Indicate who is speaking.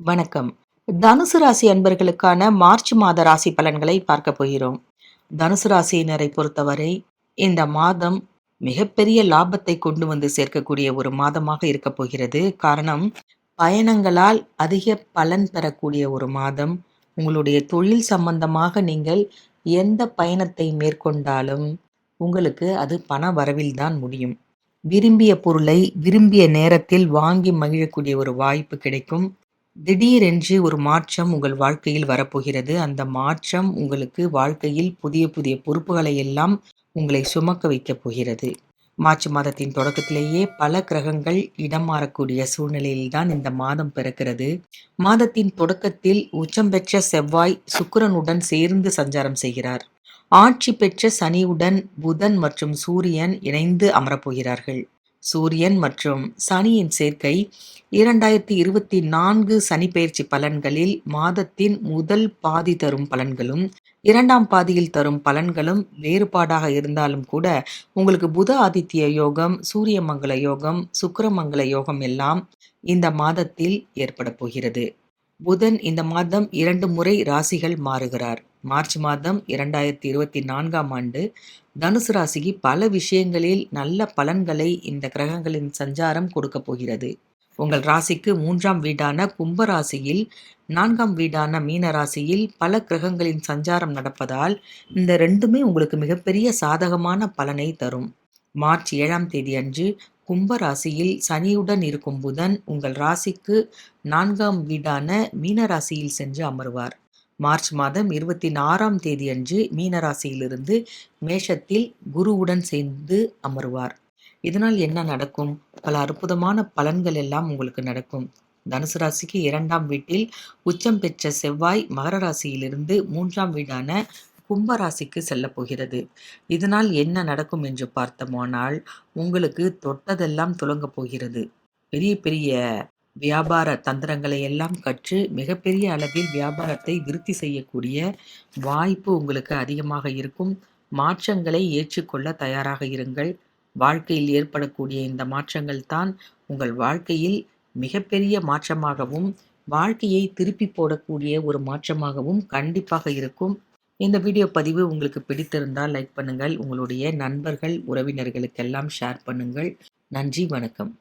Speaker 1: வணக்கம். தனுசு ராசி அன்பர்களுக்கான மார்ச் மாத ராசி பலன்களை பார்க்க போகிறோம். தனுசு ராசியினரை பொறுத்தவரை இந்த மாதம் மிகப்பெரிய லாபத்தை கொண்டு வந்து சேர்க்கக்கூடிய ஒரு மாதமாக இருக்க போகிறது. காரணம் பயணங்களால் அதிக பலன் பெறக்கூடிய ஒரு மாதம். உங்களுடைய தொழில் சம்பந்தமாக நீங்கள் எந்த பயணத்தை மேற்கொண்டாலும் உங்களுக்கு அது பண வரவில் தான் முடியும். விரும்பிய பொருளை விரும்பிய நேரத்தில் வாங்கி மகிழக்கூடிய ஒரு வாய்ப்பு கிடைக்கும். திடீரென்று ஒரு மாற்றம் உங்கள் வாழ்க்கையில் வரப்போகிறது. அந்த மாற்றம் உங்களுக்கு வாழ்க்கையில் புதிய புதிய பொறுப்புகளை எல்லாம் உங்களை சுமக்க வைக்கப் போகிறது. மார்ச் மாதத்தின் தொடக்கத்திலேயே பல கிரகங்கள் இடம் மாறக்கூடிய சூழ்நிலையில்தான் இந்த மாதம் பிறக்கிறது. மாதத்தின் தொடக்கத்தில் உச்சம் பெற்ற செவ்வாய் சுக்கிரனுடன் சேர்ந்து சஞ்சாரம் செய்கிறார். ஆட்சி பெற்ற சனியுடன் புதன் மற்றும் சூரியன் இணைந்து அமரப்போகிறார்கள் சூரியன் மற்றும் சனியின் சேர்க்கை இரண்டாயிரத்தி இருபத்தி நான்கு சனி பயிற்சி பலன்களில் மாதத்தின் முதல் பாதி தரும் பலன்களும் இரண்டாம் பாதியில் தரும் பலன்களும் வேறுபாடாக இருந்தாலும் கூட உங்களுக்கு புத ஆதித்ய யோகம் சூரிய மங்கள யோகம் சுக்கரமங்கல யோகம் எல்லாம் இந்த மாதத்தில் ஏற்பட போகிறது. புதன் இந்த மாதம் இரண்டு முறை ராசிகள் மாறுகிறார். மார்ச் மாதம் இரண்டாயிரத்தி இருபத்தி நான்காம் ஆண்டு தனுசு ராசிக்கு பல விஷயங்களில் நல்ல பலன்களை இந்த கிரகங்களின் சஞ்சாரம் கொடுக்க போகிறது. உங்கள் ராசிக்கு மூன்றாம் வீடான கும்ப ராசியில் நான்காம் வீடான மீன ராசியில் பல கிரகங்களின் சஞ்சாரம் நடப்பதால் இந்த ரெண்டுமே உங்களுக்கு மிகப்பெரிய சாதகமான பலனை தரும். மார்ச் ஏழாம் தேதி அன்று கும்ப ராசியில் சனியுடன் இருக்கும் புதன் உங்கள் ராசிக்கு நான்காம் வீடான மீன ராசியில் சென்று அமர்வார். மார்ச் மாதம் இருபத்தி ஆறாம் தேதி அன்று மீனராசியிலிருந்து மேஷத்தில் குருவுடன் சேர்ந்து அமர்வார். இதனால் என்ன நடக்கும்? பல அற்புதமான பலன்கள் எல்லாம் உங்களுக்கு நடக்கும். தனுசு ராசிக்கு இரண்டாம் வீட்டில் உச்சம் பெற்ற செவ்வாய் மகர ராசியிலிருந்து மூன்றாம் வீடான கும்பராசிக்கு செல்லப் செல்ல போகிறது. இதனால் என்ன நடக்கும் என்று பார்த்தோமானால் உங்களுக்கு தொட்டதெல்லாம் துலங்க போகிறது. பெரிய பெரிய வியாபார தந்திரங்களை எல்லாம் கற்று மிகப்பெரிய அளவில் வியாபாரத்தை விருத்தி செய்யக்கூடிய வாய்ப்பு உங்களுக்கு அதிகமாக இருக்கும். மாற்றங்களை ஏற்றுக்கொள்ள தயாராக இருங்கள். வாழ்க்கையில் ஏற்படக்கூடிய இந்த மாற்றங்கள் தான் உங்கள் வாழ்க்கையில் மிகப்பெரிய மாற்றமாகவும் வாழ்க்கையை திருப்பி போடக்கூடிய ஒரு மாற்றமாகவும் கண்டிப்பாக இருக்கும். இந்த வீடியோ பதிவு உங்களுக்கு பிடித்திருந்தால் லைக் பண்ணுங்கள். உங்களுடைய நண்பர்கள் உறவினர்களுக்கெல்லாம் ஷேர் பண்ணுங்கள். நன்றி வணக்கம்.